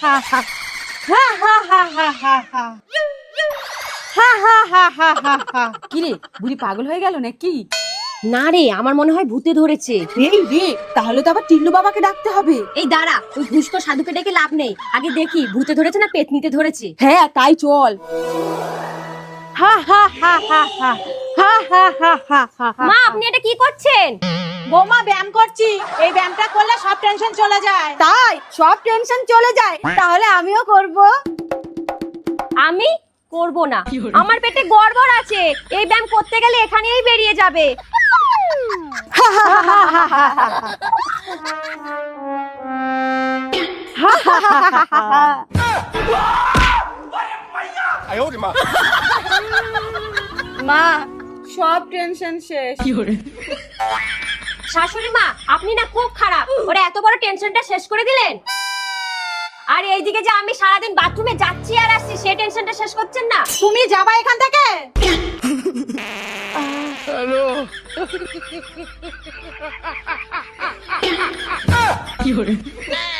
হা হা হা হা হা হা হা হা হা হা হা হা হা হা কি রে বুড়ি পাগল হয়ে গেল নাকি না রে আমার মনে হয় ভূতে ধরেছে এই রে তাহলে তো আবার টিল্লু বাবাকে ডাকতে হবে এই দাঁড়া ওই ঘুষকো সাধুকে ডেকে লাভ নেই আগে দেখি ভূতে ধরেছে না পেতনিতে ধরেছে হ্যাঁ তাই চল হা হা হা হা হা হা হা হা হা হা হা মা আপনি এটা কি করছেন বৌমা ব্যায়াম করছি এই সব টেনশন চলে যায়। তাই সব টেনশন চলে যায়। তাহলে আমিও করব। আমি করব না। আমার পেটে গড়বড় আছে। এই ব্যায়াম করতে গেলে এখানেই বেরিয়ে যাবে। মা সব টেনশন শেষ। শাশুড়ি মা আপনি না খুব খারাপ। ওরা টেনশনটা শেষ করে দিলেন? আর এইদিকে যে আমি সারাদিন বাথরুমে যাচ্ছি আর আসছি সেই টেনশনটা শেষ করছেন না? তুমি যাবা এখান থেকে? কি Hello.